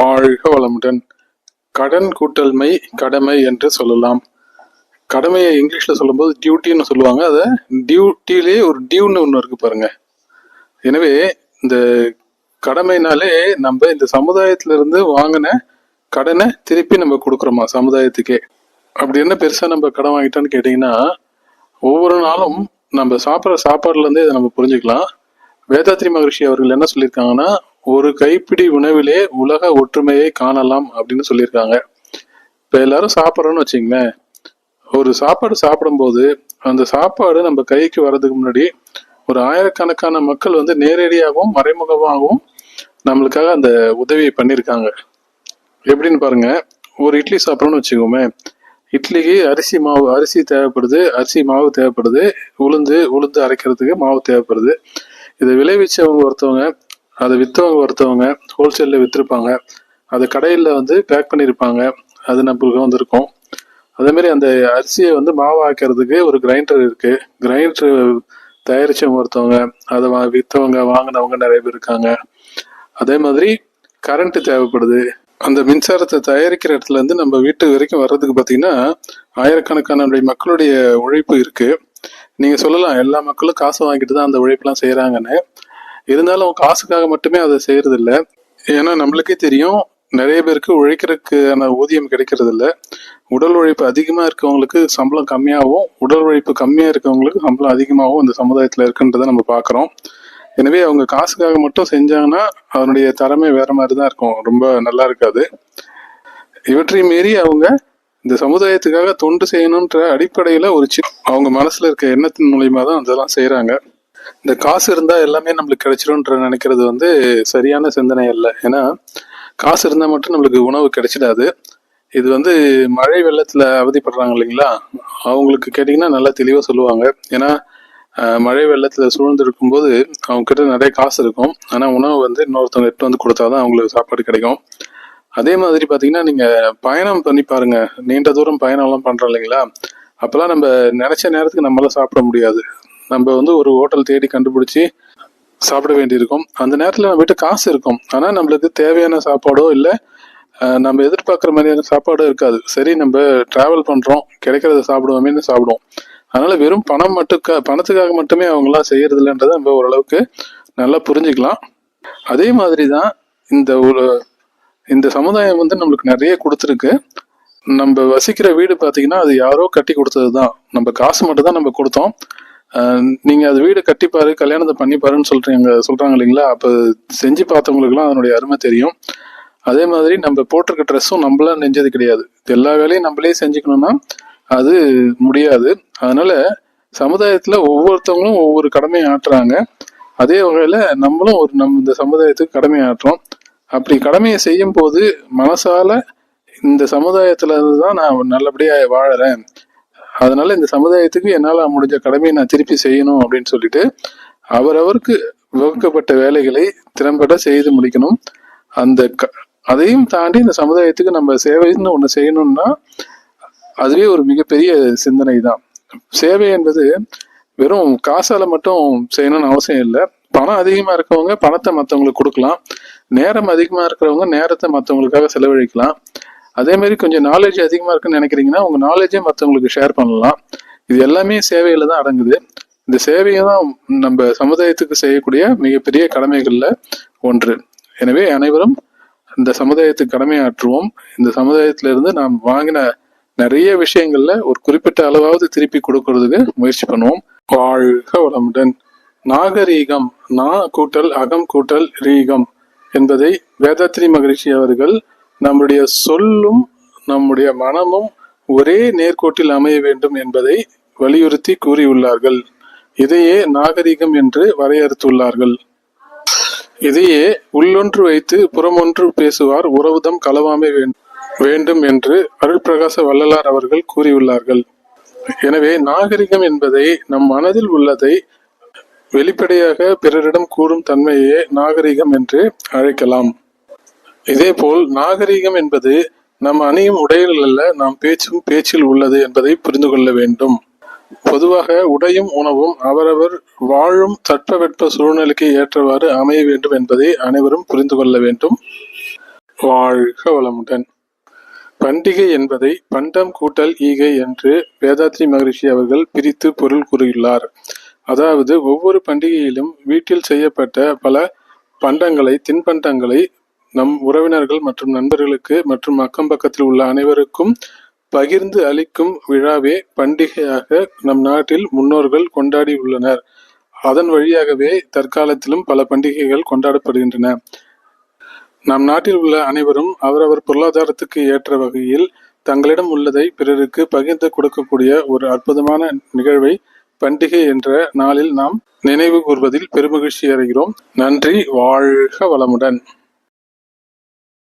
வாழ்க வளமுடன். கடன் கூட்டல்மை கடமை என்று சொல்லலாம். கடமையை இங்கிலீஷில் சொல்லும்போது டியூட்டின்னு சொல்லுவாங்க. அதை டியூட்டிலே ஒரு டியூன்னு ஒன்று இருக்கு பாருங்க. எனவே இந்த கடமைனாலே நம்ம இந்த சமுதாயத்திலிருந்து வாங்கின கடனை திருப்பி நம்ம கொடுக்குறோமா சமுதாயத்துக்கே? அப்படி என்ன பெருசாக நம்ம கடன் வாங்கிட்டோன்னு கேட்டிங்கன்னா ஒவ்வொரு நாளும் நம்ம சாப்பிட்ற சாப்பாடுலேருந்தே இதை நம்ம புரிஞ்சுக்கலாம். வேதாத்ரி மகரிஷி அவர்கள் என்ன சொல்லியிருக்காங்கன்னா ஒரு கைப்பிடி உணவிலே உலக ஒற்றுமையை காணலாம் அப்படின்னு சொல்லியிருக்காங்க. இப்போ எல்லாரும் சாப்பிட்றோன்னு வச்சுங்களேன் ஒரு சாப்பாடு சாப்பிடும்போது அந்த சாப்பாடு நம்ம கைக்கு வர்றதுக்கு முன்னாடி ஒரு ஆயிரக்கணக்கான மக்கள் வந்து நேரடியாகவும் மறைமுகமாகவும் நம்மளுக்காக அந்த உதவியை பண்ணியிருக்காங்க. எப்படின்னு பாருங்க. ஒரு இட்லி சாப்பிட்றோன்னு வச்சுக்கோமே. இட்லிக்கு அரிசி மாவு அரிசி தேவைப்படுது அரிசி மாவு தேவைப்படுது. உளுந்து உளுந்து அரைக்கிறதுக்கு மாவு தேவைப்படுது. இதை விளைவிச்சவங்க ஒருத்தவங்க அதை விற்றவங்க ஒருத்தவங்க ஹோல்சேலில் விற்றுருப்பாங்க அதை கடையில் வந்து பேக் பண்ணியிருப்பாங்க அது நம்மளுக்கு வந்திருக்கும். அதேமாரி அந்த அரிசியை வந்து மாவாக்கிறதுக்கு ஒரு கிரைண்டர் இருக்குது கிரைண்டர் தயாரித்தவங்க ஒருத்தவங்க அதை வா விற்றவங்க வாங்கினவங்க நிறைய பேர் இருக்காங்க. அதே மாதிரி கரண்ட்டு தேவைப்படுது. அந்த மின்சாரத்தை தயாரிக்கிற இடத்துல இருந்து நம்ம வீட்டு வரைக்கும் வர்றதுக்கு பார்த்தீங்கன்னா ஆயிரக்கணக்கான மக்களுடைய உழைப்பு இருக்குது நீங்கள் சொல்லலாம் எல்லா மக்களும் காசு வாங்கிட்டு தான் அந்த உழைப்பெல்லாம் செய்கிறாங்கன்னு இருந்தாலும் காசுக்காக மட்டுமே அதை செய்யறது இல்ல ஏன்னா நம்மளுக்கே தெரியும் நிறைய பேருக்கு உழைக்கிறதுக்கான ஊதியம் கிடைக்கிறது இல்ல உடல் உழைப்பு அதிகமா இருக்கவங்களுக்கு சம்பளம் கம்மியாகவும் உடல் உழைப்பு கம்மியா இருக்கவங்களுக்கு சம்பளம் அதிகமாகவும் இந்த சமுதாயத்துல இருக்குன்றதை நம்ம பார்க்குறோம். எனவே அவங்க காசுக்காக மட்டும் செஞ்சாங்கன்னா அதனுடைய தரமே வேற மாதிரி தான் இருக்கும். ரொம்ப நல்லா இருக்காது. இவற்றையும் மீறி அவங்க இந்த சமுதாயத்துக்காக தொண்டு செய்யணுன்ற அடிப்படையில ஒரு சி அவங்க மனசுல இருக்க எண்ணத்தின் மூலியமா தான் அதெல்லாம் செய்யறாங்க இந்த காசு இருந்தா எல்லாமே நம்மளுக்கு கிடைச்சிரும்ன்ற நினைக்கிறது வந்து சரியான சிந்தனை அல்ல. ஏன்னா காசு இருந்தா மட்டும் நம்மளுக்கு உணவு கிடைச்சிடாது. இது வந்து மழை வெள்ளத்துல அவதிப்படுறாங்க இல்லைங்களா? அவங்களுக்கு கேட்டிங்கன்னா நல்லா தெளிவா சொல்லுவாங்க. ஏன்னா மழை வெள்ளத்துல சூழ்ந்து போது அவங்க கிட்ட நிறைய காசு இருக்கும். ஆனா உணவு வந்து இன்னொருத்தவங்க எடுத்து வந்து கொடுத்தாதான் அவங்களுக்கு சாப்பாடு கிடைக்கும். அதே மாதிரி பாத்தீங்கன்னா நீங்க பயணம் பண்ணி பாருங்க. நீண்ட தூரம் பயணம் எல்லாம் பண்றோம் இல்லைங்களா? அப்பெல்லாம் நம்ம நினைச்ச நேரத்துக்கு நம்மளால சாப்பிட முடியாது. நம்ம வந்து ஒரு ஹோட்டல் தேடி கண்டுபிடிச்சி சாப்பிட வேண்டியிருக்கும். அந்த நேரத்தில் நம்ம காசு இருக்கும். ஆனால் நம்மளுக்கு தேவையான சாப்பாடோ இல்லை நம்ம எதிர்பார்க்குற மாதிரியான சாப்பாடோ இருக்காது. சரி நம்ம டிராவல் பண்ணுறோம் கிடைக்கிறத சாப்பிடுவோமேனு சாப்பிடுவோம். அதனால் வெறும் பணம் மட்டும் பணத்துக்காக மட்டுமே அவங்களாம் செய்யறது நம்ம ஓரளவுக்கு நல்லா புரிஞ்சுக்கலாம். அதே மாதிரி தான் இந்த ஒரு இந்த சமுதாயம் வந்து நம்மளுக்கு நிறைய கொடுத்துருக்கு. நம்ம வசிக்கிற வீடு பார்த்தீங்கன்னா அது யாரோ கட்டி கொடுத்தது தான் நம்ம காசு மட்டும் தான் நம்ம கொடுத்தோம். நீங்க அது வீடு கட்டிப்பாரு கல்யாணத்தை பண்ணிப்பாருன்னு சொல்றீங்க சொல்றாங்க இல்லைங்களா? அப்ப செஞ்சு பார்த்தவங்களுக்குலாம் அதனுடைய அருமை தெரியும். அதே மாதிரி நம்ம போட்டிருக்க ட்ரெஸ்ஸும் நம்மளா நெஞ்சது கிடையாது. எல்லா வேலையும் நம்மளே செஞ்சுக்கணும்னா அது முடியாது. அதனால சமுதாயத்துல ஒவ்வொருத்தவங்களும் ஒவ்வொரு கடமையை ஆற்றுறாங்க அதே வகையில நம்மளும் ஒரு நம்ம இந்த சமுதாயத்துக்கு கடமை ஆற்றுறோம் அப்படி கடமையை செய்யும் போது மனசால இந்த சமுதாயத்துல இருந்து தான் நான் நல்லபடியா வாழறேன். அதனால இந்த சமுதாயத்துக்கு என்னால் முடிஞ்ச கடமையை நான் திருப்பி செய்யணும் அப்படின்னு சொல்லிட்டு அவரவருக்கு வகுக்கப்பட்ட வேலைகளை திறம்பட செய்து முடிக்கணும். அந்த க- அதையும் தாண்டி இந்த சமுதாயத்துக்கு நம்ம சேவைன்னு ஒன்று செய்யணும்னா அதுவே ஒரு மிகப்பெரிய சிந்தனை தான் சேவை என்பது வெறும் காசால மட்டும் செய்யணும்னு அவசியம் இல்லை. பணம் அதிகமா இருக்கவங்க பணத்தை மற்றவங்களுக்கு கொடுக்கலாம். நேரம் அதிகமா இருக்கிறவங்க நேரத்தை மற்றவங்களுக்காக செலவழிக்கலாம். அதே மாதிரி கொஞ்சம் நாலேஜ் அதிகமா இருக்குன்னு நினைக்கிறீங்கன்னா உங்க நாலேஜே மற்றவங்களுக்கு ஷேர் பண்ணலாம். இது எல்லாமே சேவையில தான் அடங்குது. இந்த சேவையை தான் நம்ம சமுதாயத்துக்கு செய்யக்கூடிய மிகப்பெரிய கடமைகள்ல ஒன்று. எனவே அனைவரும் இந்த சமுதாயத்துக்கு கடமையாற்றுவோம். இந்த சமுதாயத்திலிருந்து நாம் வாங்கின நிறைய விஷயங்கள்ல ஒரு குறிப்பிட்ட அளவாவது திருப்பி கொடுக்கறதுக்கு முயற்சி பண்ணுவோம். வாழ்க வளமுடன். நாகரீகம் நா கூட்டல் அகம் கூட்டல் ரீகம் என்பதை வேதாத்ரி மகரிஷி அவர்கள் நம்முடைய சொல்லும் நம்முடைய மனமும் ஒரே நேர்கோட்டில் அமைய வேண்டும் என்பதை வலியுறுத்தி கூறியுள்ளார்கள். இதையே நாகரிகம் என்று வரையறுத்துள்ளார்கள். இதையே உள்ளொன்று வைத்து புறமொன்று பேசுவார் உறவுதம் களவாமை வேண்டும் என்று அருள்பிரகாச வள்ளலார் அவர்கள் கூறியுள்ளார்கள். எனவே நாகரிகம் என்பதை நம் மனதில் உள்ளதை வெளிப்படையாக பிறரிடம் கூறும் தன்மையே நாகரிகம் என்று அழைக்கலாம். இதேபோல் நாகரிகம் என்பது நம் அணியும் உடையில் அல்ல நாம் பேச்சும் பேச்சில் உள்ளது என்பதை புரிந்து கொள்ள வேண்டும். பொதுவாக உடையும் உணவும் அவரவர் வாழும் தட்பவெட்ப சூழ்நிலைக்கு ஏற்றவாறு அமைய வேண்டும் என்பதை அனைவரும் புரிந்து கொள்ள வேண்டும். வாழ்க வளமுடன். பண்டிகை என்பதை பண்டம் கூட்டல் ஈகை என்று வேதாத்ரி மகரிஷி அவர்கள் பிரித்து பொருள் கூறியுள்ளார். அதாவது ஒவ்வொரு பண்டிகையிலும் வீட்டில் செய்யப்பட்ட பல பண்டங்களை தின்பண்டங்களை நம் உறவினர்கள் மற்றும் நண்பர்களுக்கு மற்றும் அக்கம் பக்கத்தில் உள்ள அனைவருக்கும் பகிர்ந்து அளிக்கும் விழாவே பண்டிகையாக நம் நாட்டில் முன்னோர்கள் கொண்டாடியுள்ளனர் அதன் வழியாகவே தற்காலத்திலும் பல பண்டிகைகள் கொண்டாடப்படுகின்றன. நம் நாட்டில் உள்ள அனைவரும் அவரவர் பொருளாதாரத்துக்கு ஏற்ற வகையில் தங்களிடம் உள்ளதை பிறருக்கு பகிர்ந்து கொடுக்கக்கூடிய ஒரு அற்புதமான நிகழ்வை பண்டிகை என்ற நாளில் நாம் நினைவு கூர்வதில் பெருமகிழ்ச்சி அடைகிறோம். நன்றி வாழ்க வளமுடன்.